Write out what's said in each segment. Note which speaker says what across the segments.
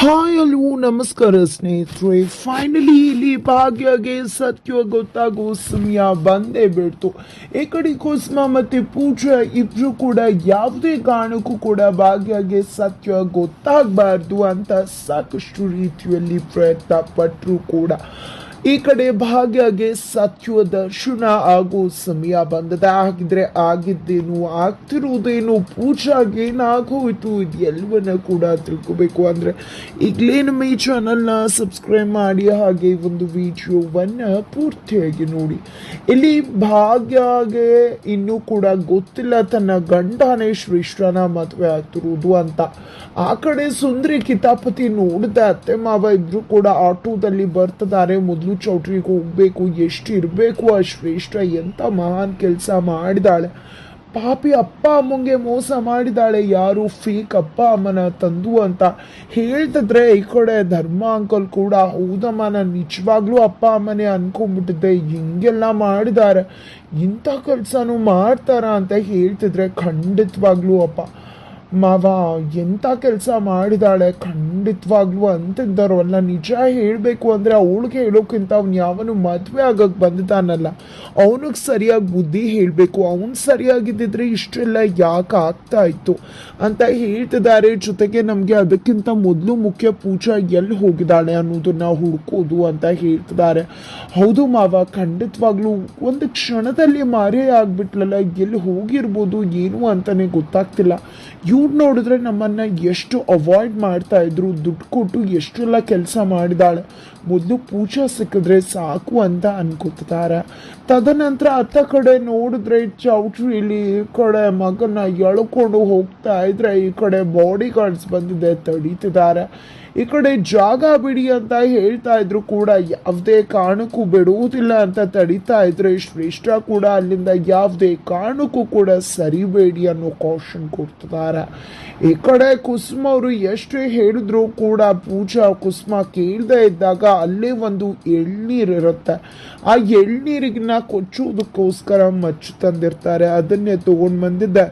Speaker 1: Hi ಅಲ್ಲೂ ನಮಸ್ಕಾರ ಸ್ನೇಹಿತರೆ. ಫೈನಲಿ ಇಲ್ಲಿ ಭಾಗ್ಯಗೆ, ಸತ್ಯ ಗೊತ್ತಾಗೋ ಸಮಯ ಬಂದೇ ಬಿಡ್ತು. ಈ ಕಡೆ ಕುಸುಮ ಮತ್ತೆ ಪೂಜಾ ಇಬ್ರು ಕೂಡ ಯಾವುದೇ ಕಾರಣಕ್ಕೂ ಕೂಡ ಭಾಗ್ಯಗೆ, ಸತ್ಯ ಗೊತ್ತಾಗಬಾರ್ದು ಅಂತ ಸಾಕಷ್ಟು ರೀತಿಯಲ್ಲಿ ಪ್ರಯತ್ನ ಪಟ್ಟರು ಕೂಡ. ಈ ಕಡೆ ಭಾಗ್ಯಗೆ ಸತ್ಯದ ದರ್ಶನ ಆಗೋ ಸಮಯ ಬಂದದ. ಹಾಗಿದ್ರೆ ಆಗಿದ್ದೇನು, ಆಗ್ತಿರುವುದೇನು ಪೂಜಾಗೆ ಏನಾಗೋಯ್ತು ಇದೆಲ್ಲವನ್ನ ಕೂಡ ತಿಳ್ಕೋಬೇಕು. ಅಂದ್ರೆ ಈಗಲೇ ನಮ್ಮ ಈ ಚಾನಲ್ನ ಸಬ್ಸ್ಕ್ರೈಬ್ ಮಾಡಿ, ಹಾಗೆ ಒಂದು ವಿಡಿಯೋವನ್ನ ಪೂರ್ತಿಯಾಗಿ ನೋಡಿ. ಇಲ್ಲಿ ಭಾಗ್ಯಗೆ ಇನ್ನೂ ಕೂಡ ಗೊತ್ತಿಲ್ಲ ತನ್ನ ಗಂಡನೇ ಶ್ರೇಷ್ಠನ ಮದುವೆ ಆಗ್ತಿರುವುದು ಅಂತ. ಆ ಕಡೆ ಸುಂದರಿ ಕಿತಾಪತಿ ನೋಡಿದ ಅತ್ತೆ ಮಾವ ಇಬ್ರು ಕೂಡ ಆಟೋದಲ್ಲಿ ಬರ್ತಿದ್ದಾರೆ. ಮೊದಲು ಚೌಟ್ರಿಗೆ ಹೋಗ್ಬೇಕು, ಎಷ್ಟು ಇರಬೇಕು ಆ ಶ್ರೇಷ್ಠ ಎಂಥ ಮಹಾನ್ ಕೆಲಸ ಮಾಡಿದಾಳೆ. ಪಾಪಿ ಅಪ್ಪ ಅಮ್ಮಂಗೆ ಮೋಸ ಮಾಡಿದಾಳೆ, ಯಾರು ಫೇಕ್ ಅಪ್ಪ ಅಮ್ಮನ ತಂದು ಅಂತ. ಹೇಳ್ತಿದ್ರೆ ಈ ಕಡೆ ಧರ್ಮ ಅಂಕಲ್ ಕೂಡ, ಹೌದಮ್ಮ, ನಾನು ನಿಜವಾಗ್ಲೂ ಅಪ್ಪ ಅಮ್ಮನೇ ಅನ್ಕೊಂಡ್ಬಿಟ್ಟಿದ್ದೆ, ಹಿಂಗೆಲ್ಲ ಮಾಡಿದ್ದಾರೆ ಇಂಥ ಕೆಲಸನೂ ಮಾಡ್ತಾರ ಅಂತ ಹೇಳ್ತಿದ್ರೆ ಖಂಡಿತವಾಗ್ಲೂ ಅಪ್ಪ. ಮಾವ ಎಂಥ ಕೆಲಸ ಮಾಡಿದಾಳೆ? ಖಂಡಿತವಾಗ್ಲೂ ಅಂತಿದ್ದಾರಲ್ಲ ನಿಜ ಹೇಳಬೇಕು ಅಂದರೆ ಅವಳಿಗೆ ಹೇಳೋಕ್ಕಿಂತ ಅವ್ನು ಯಾವನು ಮದುವೆ ಆಗೋಕ್ಕೆ ಬಂದಿದ್ದಾನಲ್ಲ. ಅವನಿಗೆ ಸರಿಯಾಗಿ ಬುದ್ಧಿ ಹೇಳಬೇಕು. ಅವನು ಸರಿಯಾಗಿದ್ದಿದ್ರೆ ಇಷ್ಟೆಲ್ಲ ಯಾಕೆ ಆಗ್ತಾ ಇತ್ತು? ಅಂತ ಹೇಳ್ತಿದ್ದಾರೆ. ಜೊತೆಗೆ ನಮಗೆ ಅದಕ್ಕಿಂತ ಮೊದಲು ಮುಖ್ಯ ಪೂಜಾ ಎಲ್ಲಿ ಹೋಗಿದ್ದಾಳೆ ಅನ್ನೋದನ್ನು ಹುಡ್ಕೋದು ಅಂತ ಹೇಳ್ತಿದ್ದಾರೆ. ಹೌದು ಮಾವ, ಖಂಡಿತವಾಗ್ಲೂ ಒಂದು ಕ್ಷಣದಲ್ಲಿ ಮಾರೇ ಆಗಿಬಿಟ್ಲಲ್ಲ. ಎಲ್ಲಿ ಹೋಗಿರ್ಬೋದು, ಏನು ಅಂತಲೇ ಗೊತ್ತಾಗ್ತಿಲ್ಲ. ಇವ್ರು ನೋಡಿದ್ರೆ ನಮ್ಮನ್ನ ಎಷ್ಟು ಅವಾಯ್ಡ್ ಮಾಡ್ತಾ ಇದ್ರು, ದುಡ್ಡು ಕೊಟ್ಟು ಎಷ್ಟೆಲ್ಲ ಕೆಲಸ ಮಾಡಿದಾಳೆ. ಮೊದಲು ಪೂಜಾ ಸಿಕ್ಕಿದ್ರೆ ಸಾಕು ಅಂತ ಅನ್ಕೋತಿದ್ದಾರೆ ತದನಂತರ ಅತ್ತ ಕಡೆ ನೋಡಿದ್ರೆ ಚೌಟ್ರಿಲಿ ಈ ಕಡೆ ಮಗನ ಎಳ್ಕೊಂಡು ಹೋಗ್ತಾ ಇದ್ರೆ ಈ ಕಡೆ ಬಾಡಿ ಗಾರ್ಡ್ಸ್ ಬಂದಿದೆ ತಡೀತಿದ್ದಾರೆ ಈ ಕಡೆ ಜಾಗ ಬಿಡಿ ಅಂತ ಹೇಳ್ತಾ ಇದ್ರು ಕೂಡ ಯಾವುದೇ ಕಾರಣಕ್ಕೂ ಬಿಡುವುದಿಲ್ಲ ಅಂತ ತಡೀತಾ ಇದ್ರೆ ಶ್ರೇಷ್ಠ ಕೂಡ ಅಲ್ಲಿಂದ ಯಾವುದೇ ಕಾರಣಕ್ಕೂ ಕೂಡ ಸರಿಬೇಡಿ ಅನ್ನೋ ಕಾಶನ್ ಕೊಡ್ತಿದ್ದಾರೆ. ಈ ಕಡೆ ಕುಸುಮ ಅವರು ಎಷ್ಟು ಹೇಳಿದ್ರು ಕೂಡ ಪೂಜಾ ಕುಸುಮ ಕೇಳದೆ ಇದ್ದಾಗ ಅಲ್ಲೇ ಒಂದು ಎಳ್ನೀರು ಇರುತ್ತೆ. ಆ ಎಳ್ನೀರಿನ ಕೊಚ್ಚುವುದಕ್ಕೋಸ್ಕರ ಮಚ್ಚು ತಂದಿರ್ತಾರೆ. ಅದನ್ನೇ ತಗೊಂಡು ಬಂದಿದ್ದೆ.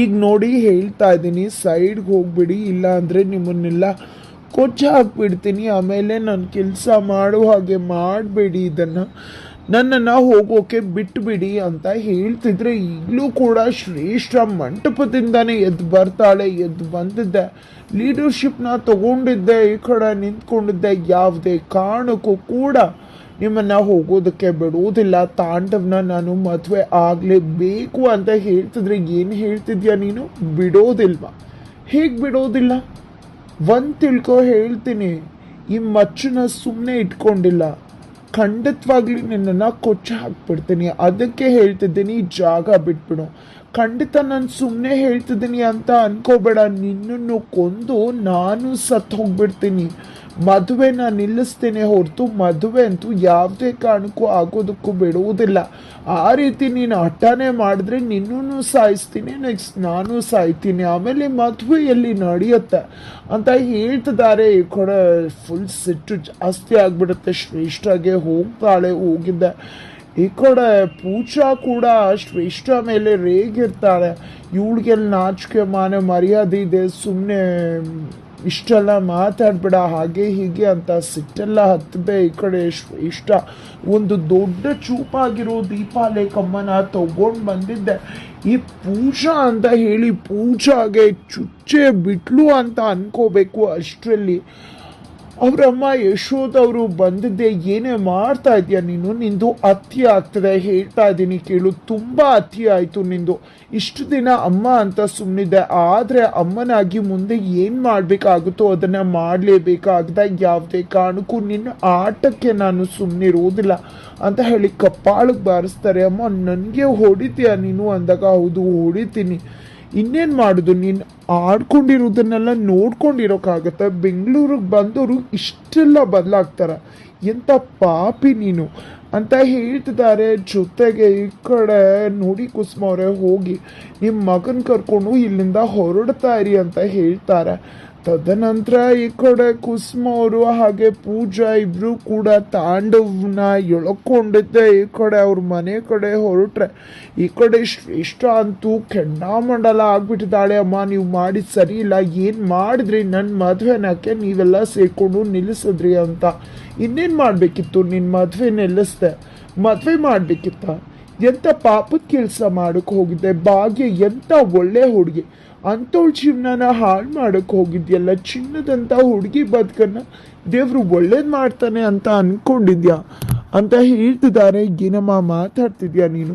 Speaker 1: ಈಗ ನೋಡಿ ಹೇಳ್ತಾ ಇದ್ದೀನಿ ಸೈಡ್ಗೆ ಹೋಗ್ಬಿಡಿ ಇಲ್ಲ ಅಂದರೆ ನಿಮ್ಮನ್ನೆಲ್ಲ ಕೊಚ್ಚ ಹಾಕ್ಬಿಡ್ತೀನಿ. ಆಮೇಲೆ ನಾನು ಕೆಲಸ ಮಾಡೋ ಹಾಗೆ ಮಾಡಬೇಡಿ ಇದನ್ನು. ನನ್ನನ್ನು ಹೋಗೋಕೆ ಬಿಟ್ಬಿಡಿ ಅಂತ ಹೇಳ್ತಿದ್ರೆ ಈಗಲೂ ಕೂಡ ಶ್ರೇಷ್ಠ ಮಂಟಪದಿಂದಾನೇ ಎದ್ದು ಬರ್ತಾಳೆ ಎದ್ದು ಬಂದಿದ್ದೆ. ಲೀಡರ್ಶಿಪ್ನ ತಗೊಂಡಿದ್ದೆ, ಈ ಕಡೆ ನಿಂತ್ಕೊಂಡಿದ್ದೆ. ಯಾವುದೇ ಕಾರಣಕ್ಕೂ ಕೂಡ ನಿಮ್ಮನ್ನ ಹೋಗೋದಕ್ಕೆ ಬಿಡುವುದಿಲ್ಲ. ತಾಂಡವ್ನ ನಾನು ಮದುವೆ ಆಗಲೇಬೇಕು ಅಂತ ಹೇಳ್ತಿದ್ರೆ ಏನು ಹೇಳ್ತಿದ್ಯಾ ನೀನು? ಬಿಡೋದಿಲ್ವ? ಹೇಗೆ ಬಿಡೋದಿಲ್ಲ? ಒಂದು ತಿಳ್ಕೊ ಹೇಳ್ತೀನಿ. ಈ ಮಚ್ಚನ್ನ ಸುಮ್ಮನೆ ಇಟ್ಕೊಂಡಿಲ್ಲ. ಖಂಡಿತವಾಗ್ಲಿ ನಿನ್ನನ್ನು ಕೊಚ್ಚ ಹಾಕ್ಬಿಡ್ತೀನಿ. ಅದಕ್ಕೆ ಹೇಳ್ತಿದ್ದೀನಿ, ಜಾಗ ಬಿಟ್ಬಿಡು. ಖಂಡಿತ ನಾನು ಸುಮ್ಮನೆ ಹೇಳ್ತಿದ್ದೀನಿ ಅಂತ ಅನ್ಕೋಬೇಡ. ನಿನ್ನನ್ನು ಕೊಂದು ನಾನು ಸತ್ತು ಹೋಗ್ಬಿಡ್ತೀನಿ ಮದುವೆನ ನಿಲ್ಲಿಸ್ತೇನೆ ಹೊರತು ಮದುವೆ ಅಂತೂ ಯಾವುದೇ ಕಾರಣಕ್ಕೂ ಆಗೋದಕ್ಕೂ ಬಿಡುವುದಿಲ್ಲ. ಆ ರೀತಿ ನೀನು ಹಠನೇ ಮಾಡಿದ್ರೆ ನಿನ್ನೂ ಸಾಯಿಸ್ತೀನಿ ನೆಕ್ಸ್ಟ್ ನಾನು ಸಾಯ್ತೀನಿ, ಆಮೇಲೆ ಮದುವೆ ಎಲ್ಲಿ ನಡೆಯುತ್ತೆ ಅಂತ ಹೇಳ್ತಿದ್ದಾರೆ. ಈ ಕಡೆ ಫುಲ್ ಸಿಟ್ಟು ಜಾಸ್ತಿ ಆಗ್ಬಿಡುತ್ತೆ, ಶ್ರೇಷ್ಠಗೆ ಹೋಗ್ತಾಳೆ ಹೋಗಿದ್ದೆ ಈ ಕಡೆ ಪೂಜಾ ಕೂಡ ಶ್ರೇಷ್ಠ ಮೇಲೆ ರೇಗಿರ್ತಾಳೆ. ಇವಳಿಗೆಲ್ಲ ನಾಚಿಕೆ ಮಾನ ಮರ್ಯಾದೆ ಇದೆ ಸುಮ್ಮನೆ ಇಷ್ಟೆಲ್ಲ ಮಾತಾಡ್ಬೇಡ, ಹಾಗೆ ಹೀಗೆ ಅಂತ ಸಿಟ್ಟೆಲ್ಲ ಹತ್ತದೆ. ಈ ಕಡೆ ಇಷ್ಟ. ಒಂದು ದೊಡ್ಡ ಚೂಪಾಗಿರೋ ದೀಪಾಲೆ ಕಮ್ಮನ ತಗೊಂಡು ಬಂದಿದ್ದೆ. ಈ ಪೂಜಾ ಅಂತ ಹೇಳಿ ಪೂಜಾಗೆ ಚುಚ್ಚೆ ಬಿಟ್ಲು ಅಂತ ಅನ್ಕೋಬೇಕು ಅಷ್ಟರಲ್ಲಿ. ಅವರಮ್ಮ ಯಶೋದ್ ಅವರು ಬಂದಿದ್ದೆ, ಏನೇ ಮಾಡ್ತಾ ಇದೆಯಾ ನೀನು? ನಿಂದು ಅತಿ ಆಗ್ತದೆ ಹೇಳ್ತಾ ಇದ್ದೀನಿ ಕೇಳು, ತುಂಬ ಅತಿ ಆಯಿತು ನಿಂದು. ಇಷ್ಟು ದಿನ ಅಮ್ಮ ಅಂತ ಸುಮ್ಮನಿದ್ದೆ ಆದರೆ ಅಮ್ಮನಾಗಿ ಮುಂದೆ ಏನು ಮಾಡಬೇಕಾಗುತ್ತೋ ಅದನ್ನು ಮಾಡಲೇಬೇಕಾಗದ, ಯಾವುದೇ ಕಾರಣಕ್ಕೂ ನಿನ್ನ ಆಟಕ್ಕೆ ನಾನು ಸುಮ್ಮನಿರುವುದಿಲ್ಲ ಅಂತ ಹೇಳಿ ಕಪ್ಪಾಳಕ್ಕೆ ಬಾರಿಸ್ತಾರೆ, ಅಮ್ಮ, ನನಗೆ ಹೊಡಿತೀಯ ನೀನು? ಅಂದಾಗ, ಹೌದು, ಹೊಡಿತೀನಿ. ಇನ್ನೇನು ಮಾಡೋದು? ನೀನು ಆಡ್ಕೊಂಡಿರೋದನ್ನೆಲ್ಲ ನೋಡ್ಕೊಂಡಿರೋಕ್ಕಾಗತ್ತೆ ಬೆಂಗಳೂರಿಗೆ ಬಂದವರು ಇಷ್ಟೆಲ್ಲ ಬದಲಾಗ್ತಾರ. ಎಂಥ ಪಾಪಿ ನೀನು? ಅಂತ ಹೇಳ್ತಿದ್ದಾರೆ. ಜೊತೆಗೆ ಈ ಕಡೆ ನೋಡಿ ಕುಸುಮ ಹೋಗಿ. ನಿಮ್ಮ ಮಗನ ಕರ್ಕೊಂಡು ಇಲ್ಲಿಂದ ಹೊರಡ್ತಾ ಇರಿ ಅಂತ ಹೇಳ್ತಾರೆ. ತದನಂತರ ಈ ಕಡೆ ಕುಸುಮ ಅವರು ಹಾಗೆ ಪೂಜಾ ಇಬ್ರು ಕೂಡ ತಾಂಡವನ ಎಳ್ಕೊಂಡಿದ್ದೆ. ಈ ಕಡೆ ಅವ್ರ ಮನೆ ಕಡೆ ಹೊರಟ್ರೆ ಈ ಕಡೆ ಶ್ರೇಷ್ಠ ಅಂತೂ ಕೆಂಡಾಮಂಡಲ ಆಗ್ಬಿಟ್ಟಿದ್ದಾಳೆ. ಅಮ್ಮ, ನೀವು ಮಾಡಿ ಸರಿ ಇಲ್ಲ. ಏನ್ ಮಾಡಿದ್ರಿ? ನನ್ನ ಮದುವೆನಕ್ಕೆ ನೀವೆಲ್ಲ ಸೇರ್ಕೊಂಡು ನಿಲ್ಲಿಸಿದ್ರಿ ಅಂತ. ಇನ್ನೇನ್ ಮಾಡಬೇಕಿತ್ತು? ನಿನ್ನ ಮದುವೆ ನಿಲ್ಲಿಸ್ದೆ. ಮದುವೆ ಮಾಡ್ಬೇಕಿತ್ತ? ಎಂತ ಪಾಪದ ಕೆಲಸ ಮಾಡೋಕೆ ಹೋಗಿದ್ದೆ? ಭಾಗ್ಯ ಎಂತ ಒಳ್ಳೆ ಹುಡುಗಿ. ಅಂಥವಳ ಜೀವನನ ಹಾಳು ಮಾಡೋಕ್ಕೆ ಹೋಗಿದ್ಯಲ್ಲ, ಚಿನ್ನದಂತ ಹುಡುಗಿ ಬದುಕನ್ನು ದೇವರು ಒಳ್ಳೇದು ಮಾಡ್ತಾನೆ ಅಂತ ಅಂದ್ಕೊಂಡಿದ್ಯಾ ಅಂತ ಹೇಳ್ತಿದ್ದಾರೆ ಏನಮ್ಮ ಮಾತಾಡ್ತಿದ್ಯಾ ನೀನು?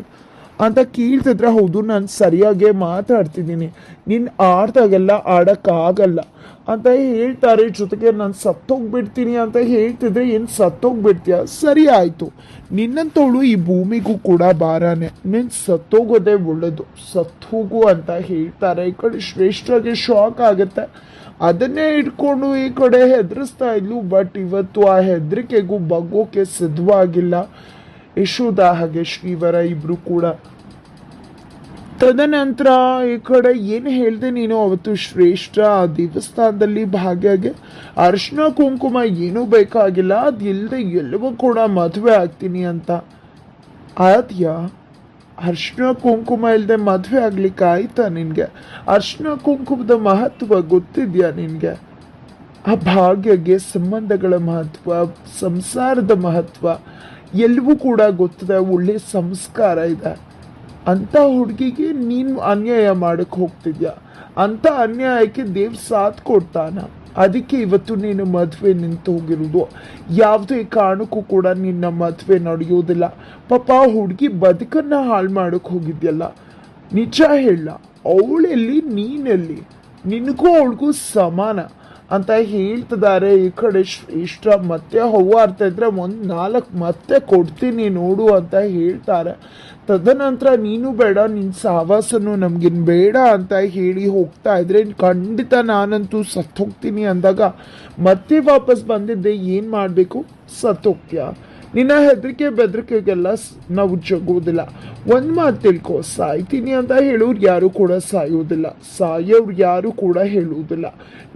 Speaker 1: ಅಂತ ಕೀಳ್ತಿದ್ರೆ, ಹೌದು, ನಾನು ಸರಿಯಾಗೇ ಮಾತಾಡ್ತಿದ್ದೀನಿ. ನಿನ್ನ ಆಡ್ದಾಗೆಲ್ಲ ಆಡೋಕ್ಕಾಗಲ್ಲ ಅಂತ ಹೇಳ್ತಾರೆ. ಜೊತೆಗೆ ನಾನು ಸತ್ತೋಗ್ಬಿಡ್ತೀನಿ ಅಂತ ಹೇಳ್ತಿದ್ರೆ, ಏನು ಸತ್ತೋಗ್ಬಿಡ್ತೀಯ? ಸರಿ ಆಯಿತು. ನಿನ್ನಂತವಳು ಈ ಭೂಮಿಗೂ ಕೂಡ ಬಾರಾನೆ ನೀನು ಸತ್ತೋಗೋದೇ ಒಳ್ಳೇದು. ಸತ್ತೋಗು ಅಂತ ಹೇಳ್ತಾರೆ. ಈ ಕಡೆ ಶ್ರೇಷ್ಠಗೆ ಶಾಕ್ ಆಗುತ್ತೆ. ಅದನ್ನೇ ಇಟ್ಕೊಂಡು ಈ ಕಡೆ ಹೆದರಿಸ್ತಾ ಇದ್ಲು. ಬಟ್ ಇವತ್ತು ಆ ಹೆದರಿಕೆಗೂ, ಬಗ್ಗೋಕೆ ಸಿದ್ಧವಾಗಿಲ್ಲ. ಯಶೋದ ಹಾಗೆ ಶ್ರೀವರ ಇಬ್ರು ಕೂಡ. ತದನಂತರ ಈ ಕಡೆ ಏನು ಹೇಳಿದೆ ನೀನು? ಅವತ್ತು ಶ್ರೇಷ್ಠ ಆ ದೇವಸ್ಥಾನದಲ್ಲಿ ಭಾಗ್ಯಗೆ ಅರ್ಶಿನ ಕುಂಕುಮ ಏನೂ ಬೇಕಾಗಿಲ್ಲ ಅದು ಇಲ್ಲದೆ ಎಲ್ಲವೂ ಕೂಡ ಮದುವೆ ಆಗ್ತೀನಿ ಅಂತ. ಆದ್ಯ, ಅರ್ಶಿನ ಕುಂಕುಮ ಇಲ್ಲದೆ ಮದುವೆ ಆಗ್ಲಿಕ್ಕೆ ಆಯ್ತಾ ನಿನಗೆ? ಅರ್ಶಿನ ಕುಂಕುಮದ ಮಹತ್ವ ಗೊತ್ತಿದ್ಯಾ ನಿನಗೆ? ಆ ಭಾಗ್ಯಗೆ ಸಂಬಂಧಗಳ ಮಹತ್ವ, ಸಂಸಾರದ ಮಹತ್ವ ಎಲ್ಲವೂ ಕೂಡ ಗೊತ್ತಿದೆ ಒಳ್ಳೆ ಸಂಸ್ಕಾರ ಇದೆ. ಅಂಥ ಹುಡುಗಿಗೆ ನೀನು ಅನ್ಯಾಯ ಮಾಡಕ್ಕೆ ಹೋಗ್ತಿದ್ಯಾ? ಅಂತ ಅನ್ಯಾಯಕ್ಕೆ ದೇವ್ ಸಾಥ್ ಕೊಡ್ತಾನ. ಅದಕ್ಕೆ ಇವತ್ತು ನೀನು ಮದುವೆ ನಿಂತು ಹೋಗಿರೋದು ಯಾವುದೇ ಕಾರಣಕ್ಕೂ ಕೂಡ ನಿನ್ನ ಮದುವೆ ನಡೆಯೋದಿಲ್ಲ. ಪಾಪ ಹುಡುಗಿ ಬದುಕನ್ನು ಹಾಳು ಮಾಡೋಕ್ಕೆ ಹೋಗಿದ್ಯಲ್ಲ. ನಿಜ ಹೇಳ ಅವಳೆಲ್ಲಿ, ನೀನೆಲ್ಲಿ, ನಿನಗೂ ಅವಳಿಗೂ ಸಮಾನ. ಅಂತ ಹೇಳ್ತಿದ್ದಾರೆ. ಈ ಕಡೆ ಇಷ್ಟ ಮತ್ತೆ ಹೌವಾರ್ತಾ ಇದ್ರೆ ಒಂದು ನಾಲ್ಕು ಮತ್ತೆ ಕೊಡ್ತೀನಿ ನೋಡು ಅಂತ ಹೇಳ್ತಾರೆ. ತದನಂತರ ನೀನು ಬೇಡ ನಿನ್ನ ಸಹವಾಸನು ನಮ್ಗಿನ್ ಬೇಡ ಅಂತ ಹೇಳಿ ಹೋಗ್ತಾ ಇದ್ರೆ ಖಂಡಿತ ನಾನಂತೂ ಸತ್ತೋಗ್ತೀನಿ ಅಂದಾಗ ಮತ್ತೆ ವಾಪಸ್ ಬಂದಿದ್ದೆ ಏನು ಮಾಡಬೇಕು? ಸತ್ತೋಗ್ತೀಯ? ನಿನ್ನ ಹೆದರಿಕೆ ಬೆದರಿಕೆಗೆಲ್ಲ ನಾವು ಜಗುವುದಿಲ್ಲ. ಒಂದು ಮಾತು ತಿಳ್ಕೊ, ಸಾಯ್ತೀನಿ ಅಂತ ಹೇಳೋರು ಯಾರು ಕೂಡ ಸಾಯುವುದಿಲ್ಲ ಸಾಯೋರು ಯಾರು ಕೂಡ ಹೇಳುವುದಿಲ್ಲ.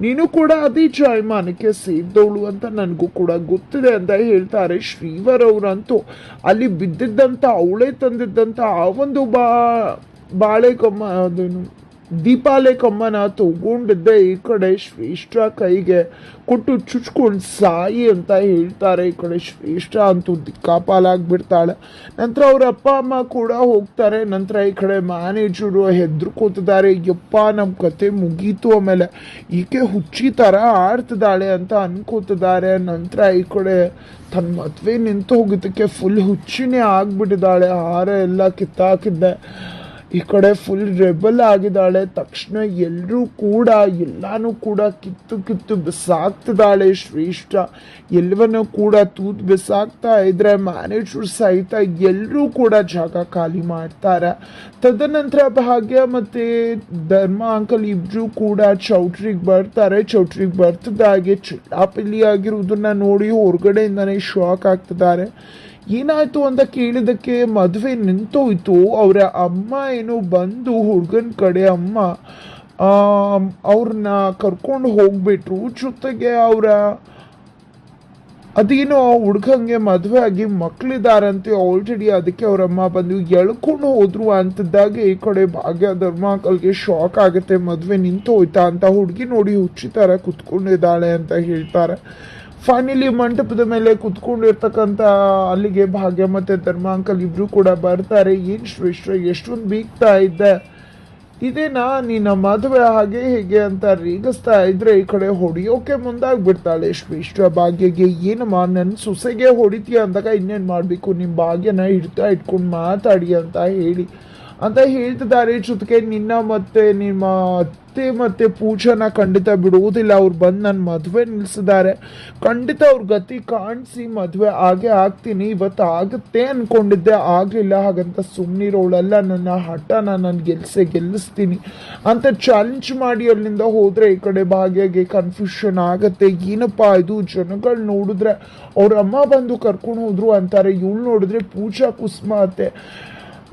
Speaker 1: ನೀನು ಕೂಡ ಅದೇ ಜಾಯಮಾನಕ್ಕೆ ಸೇರಿದವಳು ಅಂತ ನನಗೂ ಕೂಡ ಗೊತ್ತಿದೆ ಅಂತ ಹೇಳ್ತಾರೆ ಶ್ರೀವರ್ ಅವರಂತೂ ಅಲ್ಲಿ ಬಿದ್ದಿದ್ದಂಥ, ಅವಳೇ ತಂದಿದ್ದಂಥ ಆ ಒಂದು ಬಾ, ಬಾಳೆಗೊಮ್ಮ, ಅದೇನು? ದೀಪಾಲೆ ಕಮ್ಮನ ತಗೊಂಡಿದ್ದೆ ಈ ಕಡೆ ಶ್ರೇಷ್ಠ ಕೈಗೆ ಕೊಟ್ಟು ಚುಚ್ಕೊಂಡು ಸಾಯಿ ಅಂತ ಹೇಳ್ತಾರೆ ಈ ಕಡೆ ಶ್ರೇಷ್ಠ ಅಂತೂ ದಿಕ್ಕಾಪಾಲಾಗ್ಬಿಡ್ತಾಳೆ. ನಂತರ ಅವ್ರ ಅಪ್ಪ, ಅಮ್ಮ ಕೂಡ ಹೋಗ್ತಾರೆ. ನಂತರ ಈ ಕಡೆ ಮ್ಯಾನೇಜರು ಹೆದರ್ಕೋತಿದ್ದಾರೆ. ಯಪ್ಪ ನಮ್ಮ ಕತೆ ಮುಗೀತು ಆಮೇಲೆ ಈಕೆ ಹುಚ್ಚಿ ಥರ ಆಡ್ತಿದ್ದಾಳೆ ಅಂತ ಅನ್ಕೋತಿದ್ದಾರೆ. ನಂತರ ಈ ಕಡೆ ತನ್ನ ಮದುವೆ ನಿಂತು ಹೋಗಿದ್ದಕ್ಕೆ ಫುಲ್ ಹುಚ್ಚಿನೇ ಆಗ್ಬಿಟ್ಟಿದ್ದಾಳೆ. ಹಾರ ಎಲ್ಲ ಕಿತ್ತಾಕಿದ್ದೆ. ಈ ಕಡೆ ಫುಲ್ ರೆಬಲ್ ಆಗಿದ್ದಾಳೆ. ತಕ್ಷಣ ಎಲ್ಲರೂ ಕೂಡ, ಎಲ್ಲನೂ ಕೂಡ ಕಿತ್ತು ಕಿತ್ತು ಬಿಸಾಕ್ತಿದ್ದಾಳೆ ಶ್ರೇಷ್ಠ. ಎಲ್ಲವನ್ನೂ ಕೂಡ ತೂತ್ ಬಿಸಾಕ್ತಾ ಇದ್ರೆ ಮ್ಯಾನೇಜರ್ ಸಹಿತ ಎಲ್ಲರೂ ಕೂಡ ಜಾಗ ಖಾಲಿ ಮಾಡ್ತಾರೆ. ತದನಂತರ ಭಾಗ್ಯ ಮತ್ತೆ ಧರ್ಮ ಅಂಕಲ್ ಇಬ್ರು ಕೂಡ ಚೌಟ್ರಿಗೆ ಬರ್ತಾರೆ. ಚೌಟ್ರಿಗೆ ಬರ್ತಿದ್ದಾಗೆ ಚಿಲ್ಲಾಪಿಲ್ಲಿ ಆಗಿರುವುದನ್ನು ನೋಡಿ ಹೊರಗಡೆಯಿಂದನೇ ಶಾಕ್ ಆಗ್ತಿದ್ದಾರೆ. ಏನಾಯ್ತು ಅಂತ ಕೇಳಿದಕ್ಕೆ ಮದುವೆ ನಿಂತೋಯ್ತು. ಅವರ ಅಮ್ಮ ಏನೋ ಬಂದು ಹುಡುಗನ ಕಡೆ ಅಮ್ಮ ಅವ್ರನ್ನ ಕರ್ಕೊಂಡು ಹೋಗ್ಬಿಟ್ರು. ಜೊತೆಗೆ ಅವರ ಅದೇನೋ ಹುಡ್ಗಂಗೆ ಮದುವೆ ಆಗಿ ಮಕ್ಳಿದಾರಂತೆ ಆಲ್ರೆಡಿ ಅದಕ್ಕೆ ಅವರಮ್ಮ ಬಂದು ಎಳ್ಕೊಂಡು ಹೋದ್ರು ಅಂತಿದ್ದಾಗ ಈ ಕಡೆ ಭಾಗ್ಯ ಧರ್ಮಾಕಲ್ಗೆ ಶಾಕ್ ಆಗುತ್ತೆ. ಮದುವೆ ನಿಂತು ಹೋಯ್ತಾ ಅಂತ ಹುಡುಗಿ ನೋಡಿ ಹುಚ್ಚಿ ಥರ ಕುತ್ಕೊಂಡಿದ್ದಾಳೆ ಅಂತ ಹೇಳ್ತಾರೆ. ಫೈನಲಿ ಮಂಟಪದ ಮೇಲೆ ಕುತ್ಕೊಂಡಿರ್ತಕ್ಕಂಥ ಅಲ್ಲಿಗೆ ಭಾಗ್ಯ ಮತ್ತು ಧರ್ಮ ಅಂಕಲ್ ಇಬ್ಬರು ಕೂಡ ಬರ್ತಾರೆ. ಏನು ಶ್ರೇಷ್ಠ ಎಷ್ಟೊಂದು ಬೀಗ್ತಾ ಇದ್ದೆ. ಇದೇನಾ ನಿನ್ನ ಮದುವೆ ಹಾಗೆ ಹೇಗೆ ಅಂತ ರೀಗಿಸ್ತಾ ಇದ್ರೆ ಈ ಕಡೆ ಹೊಡಿಯೋಕೆ ಮುಂದಾಗ್ಬಿಡ್ತಾಳೆ. ಶ್ರೇಷ್ಠ ಭಾಗ್ಯಗೆ ಏನಮ್ಮ ನನ್ನ ಸೊಸೆಗೆ ಹೊಡಿತೀಯ ಅಂದಾಗ ಇನ್ನೇನು ಮಾಡಬೇಕು? ನಿಮ್ಮ ಭಾಗ್ಯನ ಹಿಡ್ತಾ ಇಟ್ಕೊಂಡು ಮಾತಾಡಿ ಅಂತ ಹೇಳಿ. ಅಂತ ಹೇಳ್ತಿದ್ದಾರೆ. ಜೊತೆಗೆ ನಿನ್ನ ಮತ್ತೆ ನಿಮ್ಮ ಅತ್ತೆ ಮತ್ತೆ ಪೂಜಾನ ಖಂಡಿತ ಬಿಡುವುದಿಲ್ಲ. ಅವ್ರು ಬಂದು ನನ್ನ ಮದುವೆ ನಿಲ್ಸಿದ್ದಾರೆ. ಖಂಡಿತ ಅವ್ರ ಗತಿ ಕಾಣಿಸಿ ಮದುವೆ ಆಗೇ ಆಗ್ತೀನಿ. ಇವತ್ತು ಆಗುತ್ತೆ ಅನ್ಕೊಂಡಿದ್ದೆ. ಆಗಲಿಲ್ಲ ಹಾಗಂತ ಸುಮ್ಮನಿರೋಳಲ್ಲ ನನ್ನ ಹಠನ ನಾನು ಗೆಲ್ಸೆ, ಗೆಲ್ಲಿಸ್ತೀನಿ ಅಂತ ಚಾಲೆಂಜ್ ಮಾಡಿ ಅಲ್ಲಿಂದ ಹೋದ್ರೆ ಈ ಕಡೆ ಭಾಗ್ಯಗೆ ಕನ್ಫ್ಯೂಷನ್ ಆಗತ್ತೆ. ಏನಪ್ಪಾ ಇದು? ಜನಗಳು ನೋಡಿದ್ರೆ ಅವ್ರ ಅಮ್ಮ ಬಂದು ಕರ್ಕೊಂಡು ಹೋದ್ರು ಅಂತಾರೆ. ಇವಳು ನೋಡಿದ್ರೆ ಪೂಜಾ ಕುಸುಮ ಅತ್ತೆ.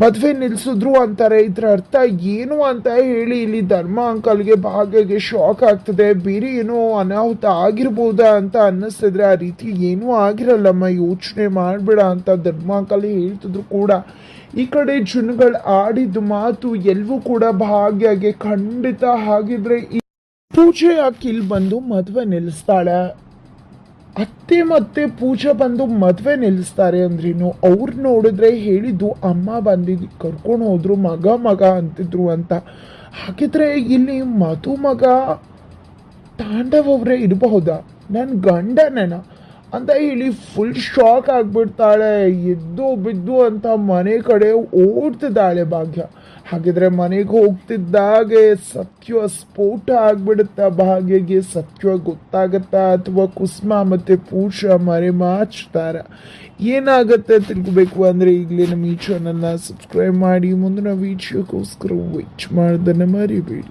Speaker 1: ಮದುವೆ ನಿಲ್ಲಿಸಿದ್ರು ಅಂತಾರೆ. ಇದ್ರ ಅರ್ಥ ಏನು ಅಂತ ಹೇಳಿ ಇಲ್ಲಿ ಧರ್ಮ ಅಂಕಲ್ಗೆ ಭಾಗ್ಯಗೆ ಶಾಕ್ ಆಗ್ತದೆ. ಬೇರೆ ಏನೋ ಅನಾಹುತ ಆಗಿರ್ಬೋದಾ ಅಂತ ಅನ್ನಿಸ್ತಿದ್ರೆ ಆ ರೀತಿ ಏನೂ ಆಗಿರಲ್ಲಮ್ಮ. ಯೋಚನೆ ಮಾಡಬೇಡ ಅಂತ ಧರ್ಮ ಅಂಕಲ್ ಹೇಳ್ತಿದ್ರು ಕೂಡ. ಈ ಕಡೆ ಜನಗಳು ಆಡಿದ ಮಾತು ಎಲ್ಲವೂ ಕೂಡ ಭಾಗ್ಯಗೆ ಖಂಡಿತ ಹಾಗಿದ್ರೆ ಪೂಜೆ ಇಲ್ಲಿ ಬಂದು ಮದುವೆ ನಿಲ್ಲಿಸ್ತಾಳೆ ಅತ್ತೆ ಮತ್ತೆ ಪೂಜಾ ಬಂದು ಮದುವೆ ನಿಲ್ಲಿಸ್ತಾರೆ ಅಂದ್ರೇನು? ಅವ್ರು ನೋಡಿದ್ರೆ ಹೇಳಿದ್ದು ಅಮ್ಮ ಬಂದಿದ್ದು ಕರ್ಕೊಂಡು ಹೋದ್ರು ಮಗ ಮಗ ಅಂತಿದ್ರು ಅಂತ. ಹಾಗಿದ್ರೆ ಇಲ್ಲಿ ಮಧು ಮಗ ಅವರೇ ಇರಬಹುದಾ? ನನ್ನ ಗಂಡನೇನ. ಅಂತ ಹೇಳಿ ಫುಲ್ ಶಾಕ್ ಆಗ್ಬಿಡ್ತಾಳೆ. ಎದ್ದು ಬಿದ್ದು ಅಂತ ಮನೆ ಕಡೆ ಓಡ್ತಿದ್ದಾಳೆ ಭಾಗ್ಯ. ಹಾಗಿದ್ರೆ ಮನೆಗೆ ಹೋಗ್ತಿದ್ದಾಗೆ ಸತ್ಯ ಸ್ಫೋಟ ಆಗ್ಬಿಡುತ್ತಾ ಭಾಗ್ಯಗೆ. ಸತ್ಯ ಗೊತ್ತಾಗತ್ತಾ ಅಥವಾ ಕುಸುಮ ಮತ್ತೆ ಪೂಷ ಮರೆ ಮಾಚ್ತಾರ? ಏನಾಗುತ್ತೆ ತಿಳ್ಕೊಬೇಕು ಅಂದ್ರೆ ಈಗಲೇ ನಮ್ಮ ಈ ಚಾನಲ್ನ ಸಬ್ಸ್ಕ್ರೈಬ್ ಮಾಡಿ. ಮುಂದಿನ ವಿಡಿಯೋಕ್ಕೋಸ್ಕರ ವೆಚ್ ಮಾಡ್ದನ್ನು ಮರಿಬೇಡಿ.